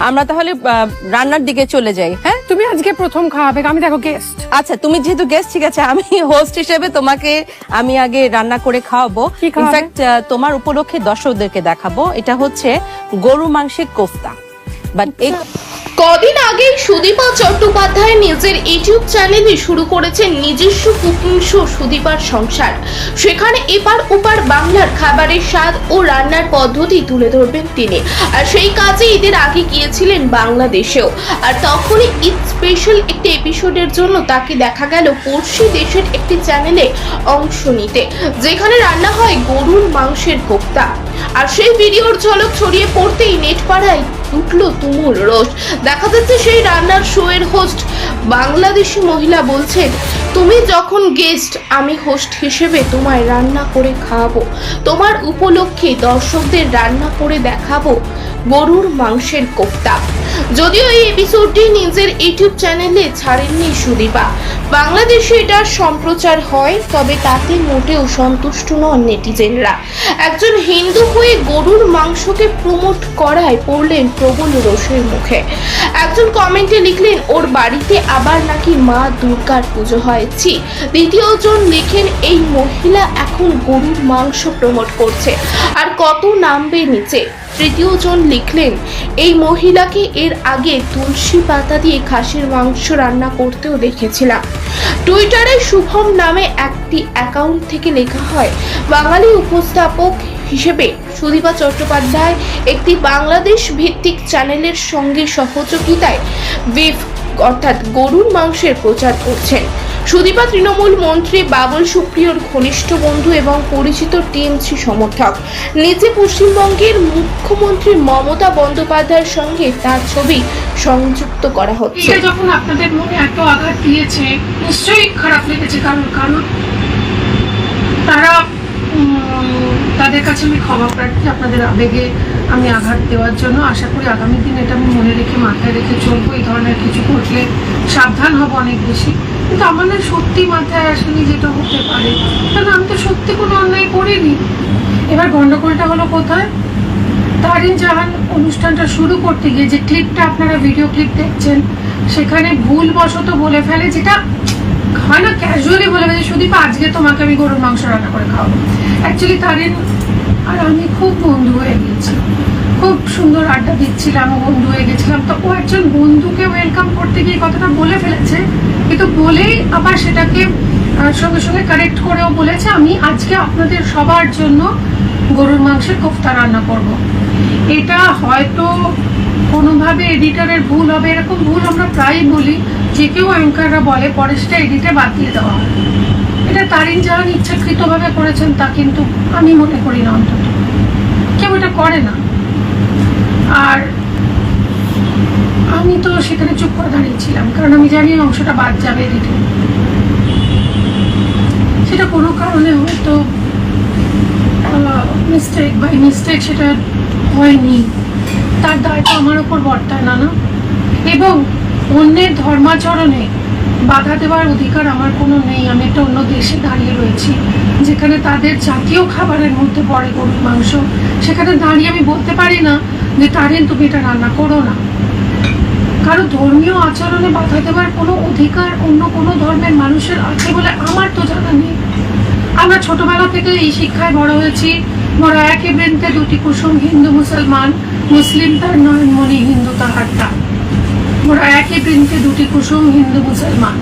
আমরা তাহলে আহ, রান্নার দিকে চলে যাই হ্যাঁ? তুমি আজকে প্রথম খাওয়াবে আমি দেখো গেস্ট আচ্ছা তুমি যেহেতু গেস্ট ঠিক আছে আমি হোস্ট হিসেবে তোমাকে আমি আগে রান্না করে খাওয়াবো। ইনফ্যাক্ট তোমার উপলক্ষে দর্শকদেরকে দেখাবো এটা হচ্ছে গরু মাংসের কোফতা। বাট এই কদিন আগেই সুদীপা চট্টোপাধ্যায় নিজের ইউটিউব চ্যানেলে শুরু করেছেন নিজস্ব কুকিং শো সুদীপার সংসার। সেখানে এপার ওপার বাংলার খাবারের স্বাদ ও রান্নার পদ্ধতি তুলে ধরবেন তিনি। আর সেই কাজে ঈদের আগে গিয়েছিলেন বাংলাদেশেও। আর তখনই ঈদ স্পেশাল একটি এপিসোডের জন্য তাকে দেখা গেল পড়শি দেশের একটি চ্যানেলে অংশ নিতে, যেখানে রান্না হয় গরুর মাংসের কোপ্তা। আর সেই ভিডিওর ঝলক ছড়িয়ে পড়তেই নেট পাড়ায় উঠল তুমুল রোষ। দেখা যাচ্ছে সেই রান্নার শো এর হোস্ট বাংলাদেশি মহিলা বলছেন, তুমি যখন গেস্ট আমি হোস্ট হিসেবে তোমায় রান্না করে খাওয়াবো। তোমার উপলক্ষে দর্শকদের রান্না করে দেখাবো গরুর মাংসের কোফতা যদিও এই এপিসোডটি নিজের ইউটিউব চ্যানেলে ছাড়েননি সুদীপা। বাংলাদেশে এটার সম্প্রচার হয়, তবে তাতে মোটেও সন্তুষ্ট নন নেটিজেনরা। একজন হিন্দু হয়ে গরুর মাংসকে প্রমোট করায় পড়লেন প্রবল রোষের মুখে। একজন কমেন্টে লিখলেন, ওর বাড়িতে আবার নাকি মা দুর্গার পুজো হয়েছি দ্বিতীয়জন লিখেন, এই মহিলা এখন গরুর মাংস প্রমোট করছে। আর কত নামবে নিচে? তৃতীয় জন লিখলেন, এই মহিলাকে এর আগে তুলসী পাতা দিয়ে খাসির মাংস রান্না করতেও দেখেছিলাম। টুইটারে শুভম নামে একটি অ্যাকাউন্ট থেকে লেখা হয়, বাঙালি উপস্থাপক হিসেবে সুদীপা চট্টোপাধ্যায় একটি বাংলাদেশ ভিত্তিক চ্যানেলের সঙ্গে সহযোগিতায় বিফ অর্থাৎ গরুর মাংসের প্রচার করছেন। সুদীপা তৃণমূল মন্ত্রী বাবুল সুপ্রিয়র ঘনিষ্ঠ বন্ধু এবং পরিচিত টিএমসি সমর্থক। নিজে পশ্চিমবঙ্গের মুখ্যমন্ত্রী মমতা বন্দ্যোপাধ্যায়ের সঙ্গে তার ছবি সংযুক্ত করা হচ্ছে। যখন আপনাদের মনে এত আঘাত দিয়েছে, নিশ্চয়ই খারাপ লেগেছে কারণ কারণ তারা তাদের কাছে আমি ক্ষমা প্রার্থী, আপনাদের আবেগে আমি আঘাত দেওয়ার জন্য আশা করি আগামী দিন এটা আমি মনে রেখে মাথায় রেখে চলবো। এই ধরনের কিছু ঘটলে সাবধান হব অনেক বেশি। কিন্তু আমার না সত্যি মাথায় আসেনি যেটা হতে পারে। কারণ আমি তো সত্যি কোনো অন্যায় করিনি। এবার গন্ডগোলটা হলো কোথায়? তারিন জাহান অনুষ্ঠানটা শুরু করতে গিয়ে যে ক্লিপটা আপনারা ভিডিও ক্লিপ দেখছেন, সেখানে ভুলবশত বলে ফেলে যেটা হয় না ক্যাজুয়ালি বলে ফেলে সুদীপ, আজকে তোমাকে আমি গরুর মাংস রান্না করে খাওয়াবো। অ্যাকচুয়ালি তারিন আর আমি খুব বন্ধু হয়ে গেছি। খুব সুন্দর আড্ডা দিচ্ছিলাম, বন্ধু হয়ে গেছিলাম। তো ও একজন বন্ধুকে ওয়েলকাম করতে গিয়ে কথাটা বলে ফেলেছে। কিন্তু বলেই আবার সেটাকে সঙ্গে সঙ্গে কারেক্ট করেও বলেছে, আমি আজকে আপনাদের সবার জন্য গরুর মাংসের কোফতা রান্না করব। এটা হয়তো কোনোভাবে এডিটরের ভুল হবে, এরকম ভুল আমরা প্রায়ই বলি। যে কেউ অ্যাঙ্কাররা বলে পরে সেটা এডিটে দিয়ে দেওয়া এটা তারিন জাহান ইচ্ছাকৃতভাবে করেছেন তা কিন্তু আমি মনে করি না অন্তত। কেউ এটা করে না। আর আমি তো সেখানে চুপ করে দাঁড়িয়েছিলাম, কারণ আমি জানি অংশটা বাদ যাবে এডিটে সেটা কোনো কারণে হয়তো মিস্টেক বাই মিস্টেক সেটা হয়নি। তার দায়টা আমার ওপর বর্তায় না না এবং অন্যের ধর্মাচরণে বাধা দেওয়ার অধিকার আমার কোনো নেই। আমি একটা অন্য দেশে দাঁড়িয়ে রয়েছি, যেখানে তাদের জাতীয় খাবারের মধ্যে পড়ে গরুর মাংস। সেখানে দাঁড়িয়ে আমি বলতে পারি না যে তারেন, তুমি এটা রান্না করো না। কারও ধর্মীয় আচরণে বাধা দেওয়ার কোনো অধিকার অন্য কোনো ধর্মের মানুষের আছে বলে আমার তো জানা নেই। আমরা ছোটবেলা থেকে এই শিক্ষায় বড় হয়েছি। বড় একই বৃন্তে দুটি কুসুম, হিন্দু, মুসলমান। মুসলিম তার নয়নমণি, হিন্দু তাহার তা মোরা একই বৃন্তে দুটি কুসুম হিন্দু মুসলমান।